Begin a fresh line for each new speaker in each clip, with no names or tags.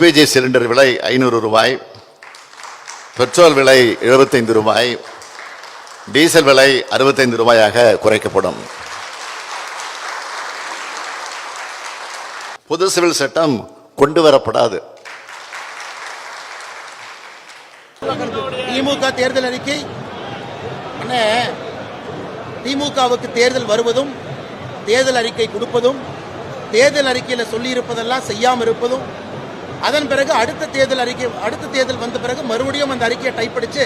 LPG cylinder விலை ஐநூறு ரூபாய் பெட்ரோல் விலை எழுபத்தைந்து ரூபாய் டீசல் விலை அறுபத்தைந்து ரூபாயாக குறைக்கப்படும். பொது சிவில் சட்டம் கொண்டு வரப்படாது.
திமுக தேர்தல் அறிக்கை. திமுகவுக்கு தேர்தல் வருவதும் தேர்தல் அறிக்கை கொடுப்பதும் தேர்தல் அறிக்கையில் சொல்லியிருப்பதெல்லாம் செய்யாமல் இருப்பதும் அதன் பிறகு அடுத்த தேர்தல் அறிக்கை அடுத்த தேர்தல் வந்த பிறகு மறுபடியும் அந்த அறிக்கையை டைப் அடிச்சு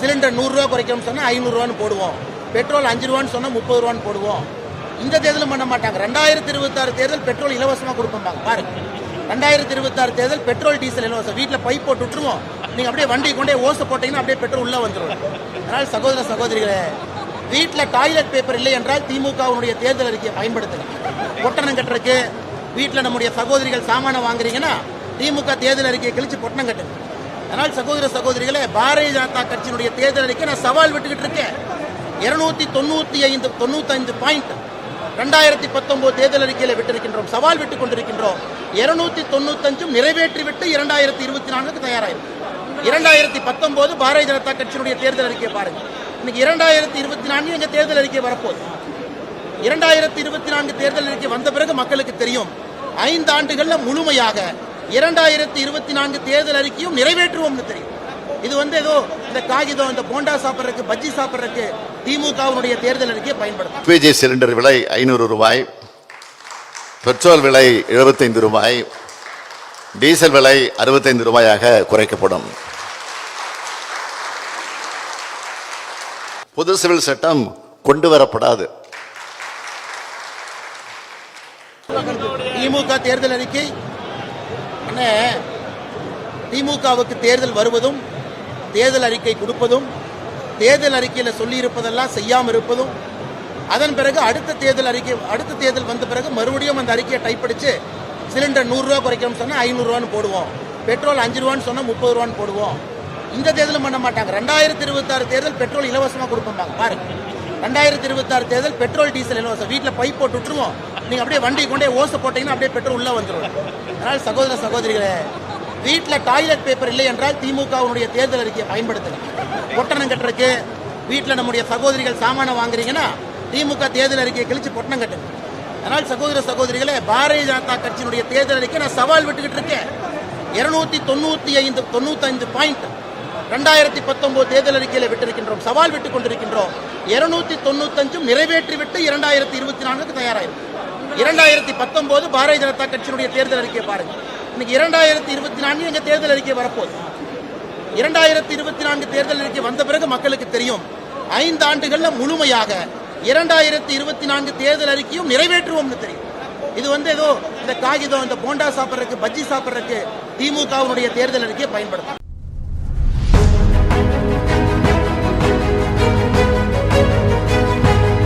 சிலிண்டர் நூறுரூவா குறைக்கணும்னு சொன்னால் ஐநூறுரூவான்னு போடுவோம். பெட்ரோல் அஞ்சு ரூபான்னு சொன்னால் முப்பது ரூபான்னு போடுவோம். இந்த தேர்தலும் பண்ண மாட்டாங்க. ரெண்டாயிரத்தி இருபத்தாறு தேர்தல் பெட்ரோல் இலவசமாக கொடுப்பாங்க பாருங்க ரெண்டாயிரத்தி இருபத்தாறு தேர்தல் பெட்ரோல் டீசல் இலவசம். வீட்டில் பைப் போட்டு விட்டுருவோம். நீங்கள் அப்படியே வண்டி கொண்டே ஓசை போட்டீங்கன்னா அப்படியே பெட்ரோல் உள்ளே வந்துடும் அதனால் சகோதர சகோதரிகளே வீட்டில் டாய்லெட் பேப்பர் இல்லை என்றால் திமுகவுடைய தேர்தல் அறிக்கையை பயன்படுத்துங்க. ஒட்டணம் கட்டுறதுக்கு வீட்டில் நம்முடைய சகோதரிகள் சாமானை வாங்குறீங்கன்னா திமுக தேர்தல் அறிக்கையை கழிச்சு பொட்டணம் கட்டுது. அதனால் சகோதர சகோதரிகளே பாரதிய ஜனதா கட்சியினுடைய தேர்தல் அறிக்கை நான் சவால் விட்டுக்கிட்டு இருக்கேன். இருநூத்தி தொண்ணூத்தி ஐந்து தொண்ணூத்தைந்து பாயிண்ட் ரெண்டாயிரத்தி பத்தொன்பது தேர்தல் அறிக்கையில விட்டிருக்கின்றோம் சவால் விட்டுக் கொண்டிருக்கின்றோம். இருநூத்தி தொண்ணூத்தஞ்சும் நிறைவேற்றி விட்டு இரண்டாயிரத்தி இருபத்தி நான்குக்கு தயாராயிருக்கும் இரண்டாயிரத்தி பத்தொன்பது பாரதிய ஜனதா கட்சியினுடைய தேர்தல் அறிக்கையை பாருங்க. இன்னைக்கு இரண்டாயிரத்தி இருபத்தி நான்கு எங்க தேர்தல் அறிக்கை வரப்போகுது. இரண்டாயிரத்தி இருபத்தி நான்கு தேர்தல் அறிக்கை வந்த பிறகு மக்களுக்கு தெரியும் ஐந்து ஆண்டுகள்ல முழுமையாக இரண்டாயிரத்தி இருபத்தி நான்கு தேர்தல் அறிக்கையும் நிறைவேற்றுவோம்னு தெரியும். இது வந்து ஏதோ இந்த காகிதம் இந்த போண்டா சாப்பிட்றதுக்கு பஜ்ஜி சாப்பிட்றதுக்கு திமுகவுடைய தேர்தல் அறிக்கையை பயன்படுத்தும்.
எல்பிஜி சிலிண்டர் விலை ஐநூறு ரூபாய். பெட்ரோல் விலை எழுபத்தைந்து ரூபாய். டீசல் விலை அறுபத்தைந்து ரூபாயாக குறைக்கப்படும். பொது சிவில் சட்டம் கொண்டு வரப்படாது.
திமுக தேர்தல் அறிக்கை அண்ணே திமுகவுக்கு தேர்தல் வருவதும் தேர்தல் அறிக்கை கொடுப்பதும் தேர்தல் அறிக்கையில் சொல்லியிருப்பதெல்லாம் செய்யாமல் இருப்பதும் அதன் பிறகு அடுத்த தேர்தல் அறிக்கை அடுத்த தேர்தல் வந்த பிறகு மறுபடியும் அந்த அறிக்கையை டைப் அடிச்சு சிலிண்டர் நூறுரூவா குறைக்கணும்னு சொன்னால் ஐநூறுரூவான்னு போடுவோம். பெட்ரோல் அஞ்சு ரூபான்னு சொன்னால் முப்பது ரூபான்னு போடுவோம். இந்த தேர்தலும் பண்ண மாட்டாங்க. ரெண்டாயிரத்தி இருபத்தாறு தேர்தல் பெட்ரோல் இலவசமாக கொடுப்பாங்க. பாருங்க. ரெண்டாயிரத்தி இருபத்தாறு தேர்தல் பெட்ரோல் டீசல் இலவசம். வீட்டில் பைப் போட்டு விட்டுருவோம். நீங்கள் அப்படியே வண்டி கொண்டே ஓசை போட்டீங்கன்னா அப்படியே பெட்ரோல் உள்ள வந்துடும் அதனால் சகோதர சகோதரிகளே வீட்டில் டாய்லெட் பேப்பர் இல்லை என்றால் திமுகவுடைய தேர்தல் அறிக்கையை பயன்படுத்தலாம் பொட்டணம் கட்டுறதுக்கு வீட்டில் நம்முடைய சகோதரிகள் சாமானை வாங்குறீங்கன்னா திமுக தேர்தல் அறிக்கையை கழிச்சு பொட்டணம் கட்டுங்க. அதனால் சகோதர சகோதரிகளே பாரதிய ஜனதா கட்சியினுடைய தேர்தல் அறிக்கை நான் சவால் விட்டுக்கிட்டு இருக்கேன். இருநூத்தி தொண்ணூத்தி ஐந்து தொண்ணூத்தைந்து பாயிண்ட் ரெண்டாயிரத்தி பத்தொன்பது தேர்தல் அறிக்கையில விட்டிருக்கின்றோம் சவால் விட்டுக் கொண்டிருக்கின்றோம். இருநூத்தி தொண்ணூத்தஞ்சும் நிறைவேற்றி விட்டு இரண்டாயிரத்தி இருபத்தி நான்குக்கு தயாராயிருக்கும் இரண்டாயிரத்தி பத்தொன்பது பாரதிய ஜனதா கட்சியினுடைய தேர்தல் அறிக்கையை பாருங்க. இன்னைக்கு இரண்டாயிரத்தி இருபத்தி நான்கு எங்க தேர்தல் அறிக்கை வரப்போகுது. இரண்டாயிரத்தி இருபத்தி நான்கு தேர்தல் அறிக்கை வந்த பிறகு மக்களுக்கு தெரியும். ஐந்து ஆண்டுகள்ல முழுமையாக இரண்டாயிரத்தி இருபத்தி நான்கு தேர்தல் அறிக்கையும் நிறைவேற்றுவோம்னு தெரியும். இது வந்து ஏதோ இந்த காகிதம் இந்த போண்டா சாப்பிட்றதுக்கு பஜ்ஜி சாப்பிட்றதுக்கு திமுகவுடைய தேர்தல் அறிக்கையை பயன்படுத்தும்.